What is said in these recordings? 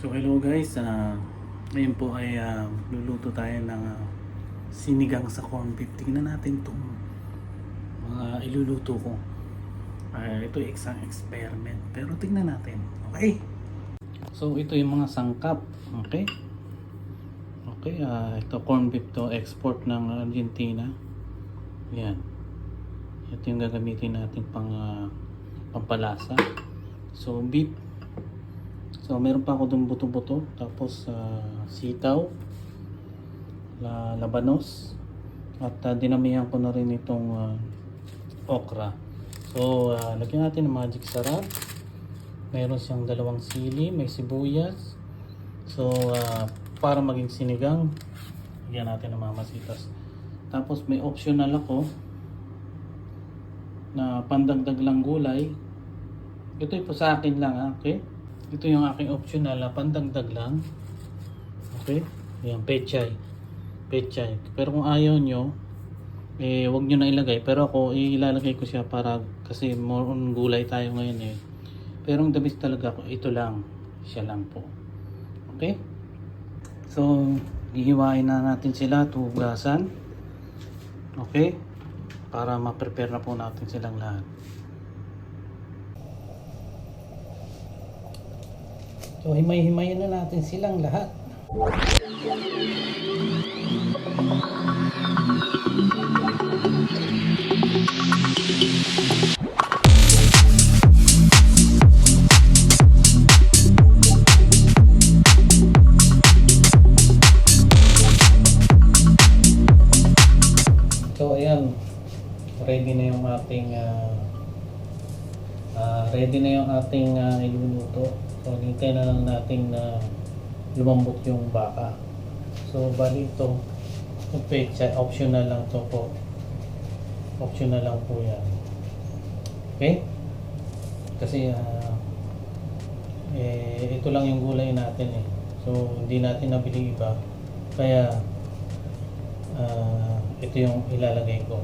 So hello guys, uh, ngayon po ay ah, luluto tayo ng ah, sinigang sa corn beef. Tingnan natin itong mga iluluto ko. Ah, ito isang experiment, pero tingnan natin. Okay? So ito yung mga sangkap. Okay? Okay, ah, ito corn beef to export ng Argentina. Yan. Ito yung gagamitin natin pang ah, pampalasa. So beef So, meron pa ako dun buto-buto. Tapos, uh, sitaw. La labanos. At uh, dinamihan ko na rin itong uh, okra. So, uh, lagyan natin ng magic sarap. Meron siyang dalawang sili. May sibuyas. So, uh, para maging sinigang, lagyan natin ng mamasitas. Tapos, may optional ako na pandagdag lang gulay. Ito po sa akin lang, ha? okay? Ito yung aking optional na pandagdag lang. Okay? Yan, pechay. Pechay. Pero kung ayaw nyo, eh, wag nyo na ilagay. Pero ako, ilalagay ko siya para, kasi more on gulay tayo ngayon eh. Pero ang best talaga ko, ito lang. Siya lang po. Okay? So, hihiwain na natin sila, tugasan. Okay? Para ma-prepare na po natin silang lahat. So himay-himayin na natin silang lahat. So ayan, ready na yung ating ah, ah, ready na yung ating ah, iluluto. So, hintay na lang natin na lumambot yung baka. So, bali ito, yung optional lang to po. Optional lang po yan. Okay? Kasi, ah, eh, ito lang yung gulay natin eh. So, hindi natin nabili iba. Kaya, ah, ito yung ilalagay ko.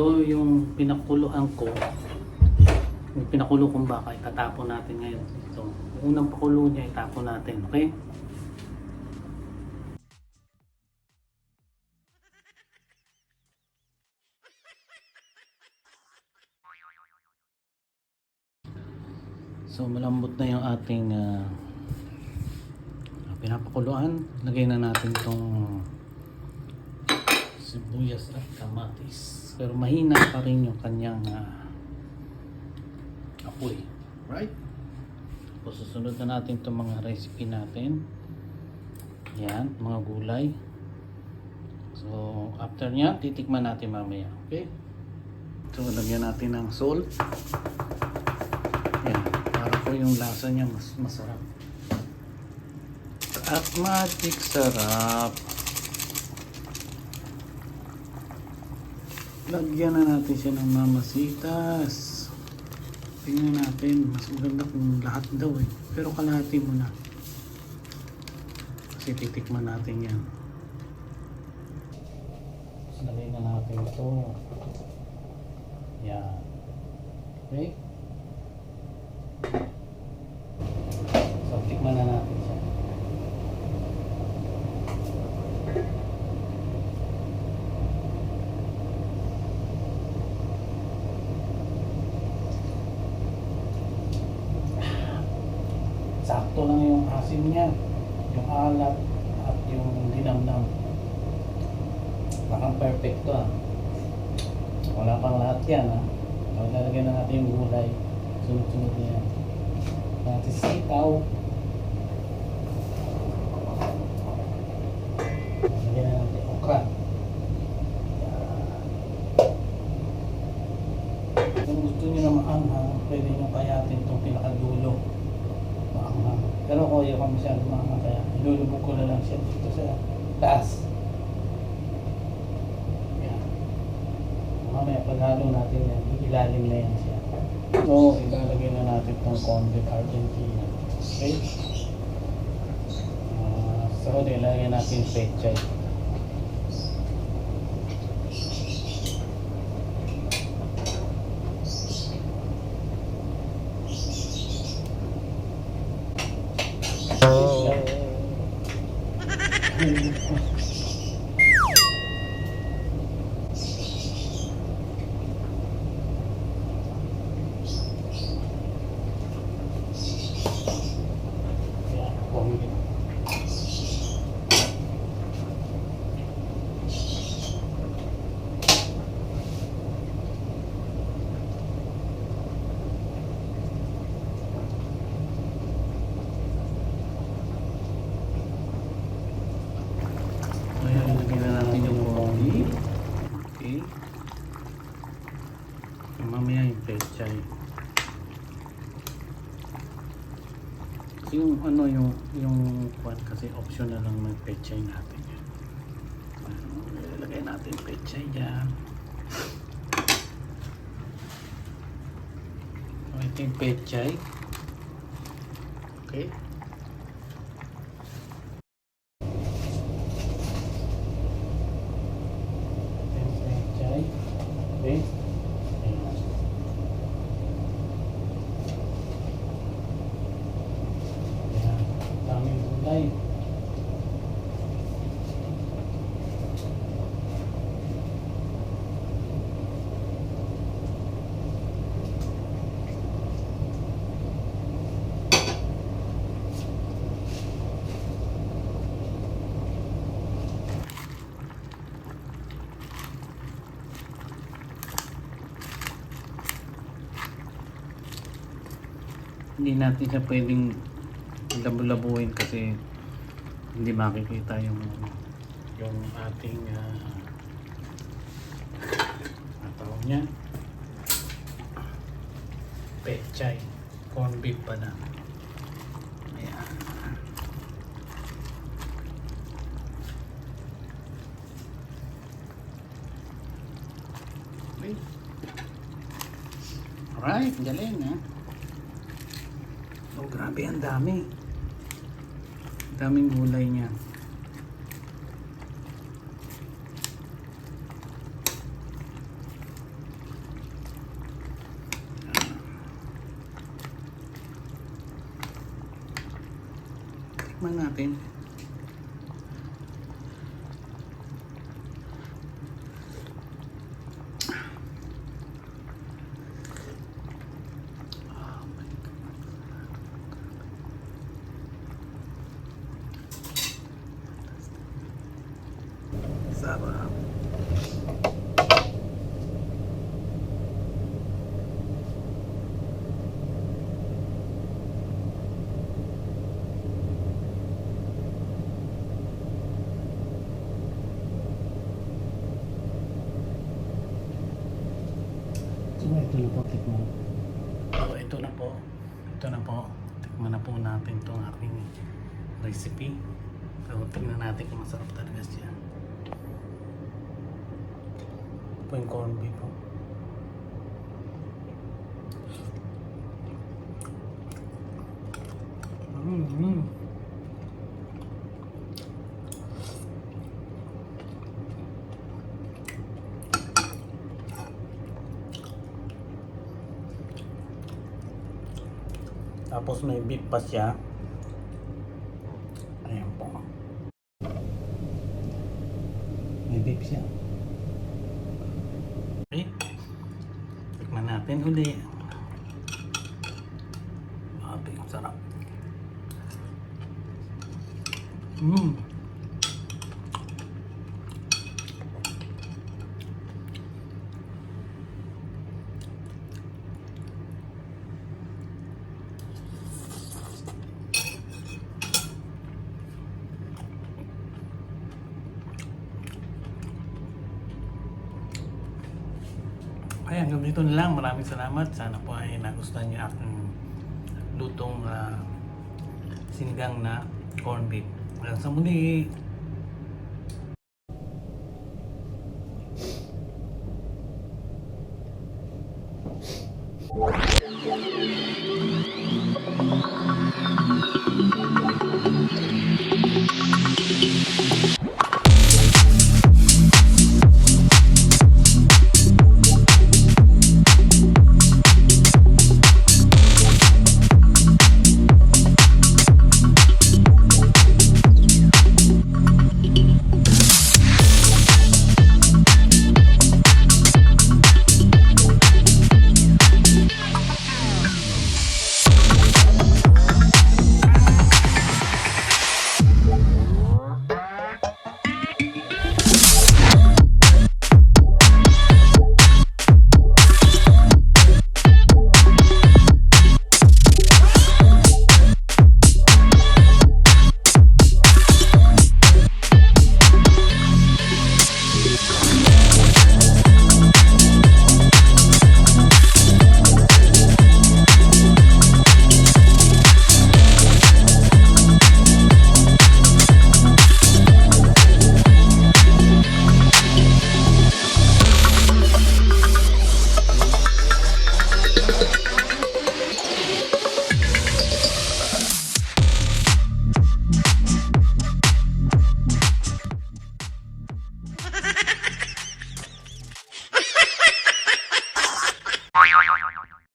So, yung pinakuluan ko, yung pinakulo kong baka, itatapon natin ngayon. Yung unang pakulo niya, itapon natin. Okay? So, malambot na yung ating ah, pinapakuluan. Lagay na natin itong sibuyas at kamatis. Pero mahina pa rin yung kanyang ah, apoy. Right? Tapos susunod na natin itong mga recipe natin. Yan, mga gulay. So, after nya, titikman natin mamaya. Okay? So, lagyan natin ng salt. Yan, para po yung lasa niya mas masarap. At magic sarap. Lagyan na natin siya ng mamasitas. Tingnan natin, mas maganda kung lahat daw eh. Pero kalahati mo na. Kasi titikman natin yan. Lagay na natin ito. Yan. Okay? So, tikman na natin siya. Sakto lang yung asim niya, yung alat at yung dinamnam. Parang perfecto ah. Wala pang lahat yan ah. So, lalagyan na natin yung gulay. Sunod-sunod na yan. Natin sitaw. Lalagyan na natin okra. Kung gusto nyo na maanghang, pwede nyo kayatin itong pinakadulo maanghang. Pero ako ayaw masyado maanghang kaya ilulubog ko na lang siya dito sa taas. Yan. mamaya paghalo natin yan, ilalim na yan siya. Oo, ilalagay na natin itong Conde Argentina. Okay? Uh, sa huli, ilalagay natin pechay. Yan, Gracias. Yung ano yung yung kwan kasi optional lang ng pechay natin. Ayan, Ilagay natin pechay dyan. So, ito yung pechay. Okay. Okay. Ayan. Ayan. Daming gulay. Hindi natin siya pwedeng labu-labuin kasi hindi makikita yung yung ating uh, tawag niya? Pechay. Corn beef pa na? Ayan. Alright galing ha Oh, grabe, ang dami. Daming gulay niya. Tikman natin. Oh my Sarap. So, ito na po, tikman. So, ito na po. Ito na po. Tikman na po natin itong aking recipe. So, tingnan natin kung masarap talaga siya. Ito po yung corned beef po. Mm-hmm. Tapos may beef pa siya. Ayan po. May beef siya. Okay. Tikman natin uli. Ang sarap. Mmm. Ayan, ganito na lang. Maraming salamat. Sana po ay nagustuhan niyo aking lutong ah, sinigang na corned beef. Hanggang sa muli.